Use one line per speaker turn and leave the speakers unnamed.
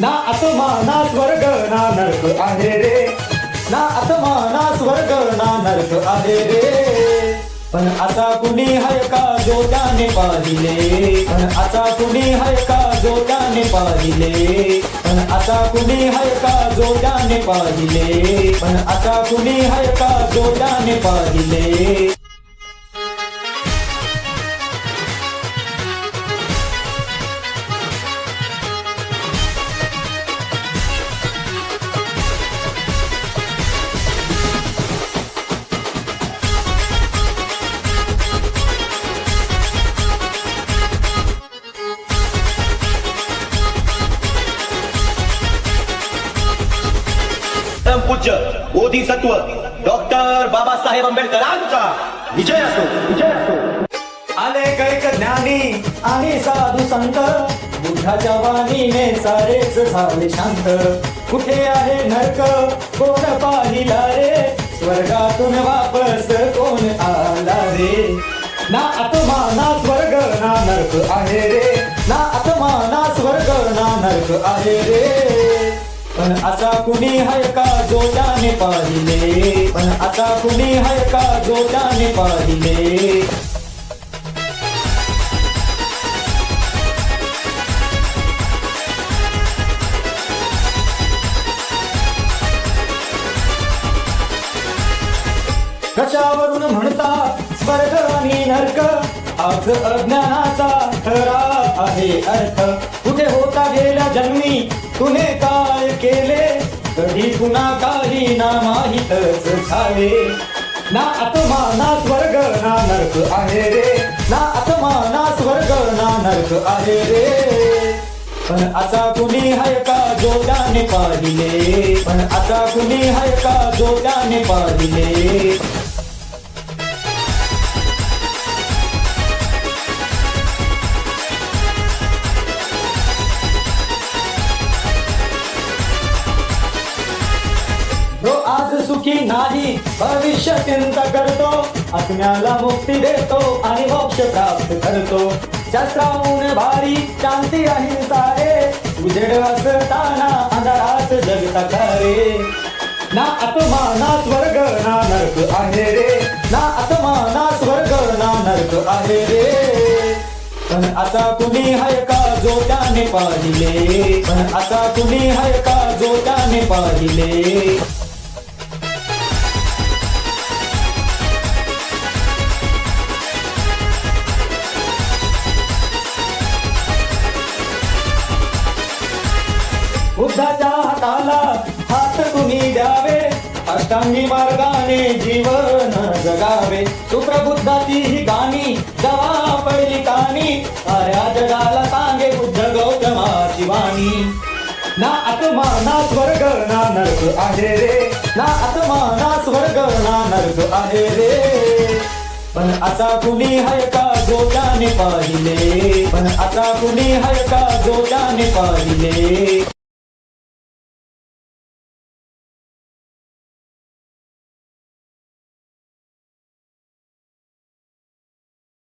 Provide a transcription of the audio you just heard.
ना आत्मा ना स्वर्ग ना नरक आहे रे. ना आत्मा ना स्वर्ग ना नरक आहे रे. पण असा कुणी हाय का जो त्याने पाहिले? पण असा कुणी हाय का जो त्याने पाहिले? पण असा कुणी हाय का जो त्याने पाहिले? पण असा कुणी हाय का जो त्याने पाहिले?
परमपूज्य बोधिसत्व डॉक्टर बाबासाहेब आंबेडकरांचा विजय असो. विजय असो.
आले कैक ज्ञानी आणि साधू संत बुद्धाच्या वाणीने सारेच झाले शांत. कुठे आहे नरक? कोण पाहिला रे? स्वर्गातून वापस कोण आला रे? ना आत्मा ना स्वर्ग ना नरक आहे रे. ना आत्मा ना स्वर्ग ना नरक आहे रे. पण असा कुणी हाय का जो त्याने पाहिले? पण असा कुणी हाय का जो त्याने पाहिले? कशावरून म्हणता स्वर्ग आणि नरक? आज अज्ञानाचा खरा आहे अर्थ. कुठे होता गेला जन्मी? तुने काय केले? कधी पुन्हा काही ना माहीतच झाले. ना आत्मा ना स्वर्ग ना नर्क आहे रे. ना आत्मा ना स्वर्ग ना नर्क आहे रे. पण असा कुणी हाय का जो त्याने पाहिले? पण असा कुणी हाय का जो त्याने पाहिले? सुखी नाही भविष्य चिंता करतो. अज्ञाला मुक्ती देतो आणि मोक्ष प्राप्त करतो. शस्त्राहून भारी शांती अहिंसा रे उजेड असताना अंधारात जगता करे. ना आत्मा ना स्वर्ग ना नरक आहे रे. ना आत्मा ना स्वर्ग ना नरक आहे रे. पण असा कुणी हाय का जो त्याने पाहिले? पण असा कुणी हाय का जो त्याने पाहिले? हाताला हात तुम्ही द्यावे. अष्टांगी मार्गाने जीवन जगावे. सुप्रबुद्धाची ही गाणी जवा पडली कानी. साऱ्या जगाला सांगे बुद्ध गौतमाची वाणी ना आत्मा ना स्वर्ग ना नर्क आहे रे. ना आत्मा ना स्वर्ग ना नर्क आहे रे. पण असा कुणी हाय का जो त्याने पाहिले? पण असा कुणी हाय का जो त्याने पाहिले?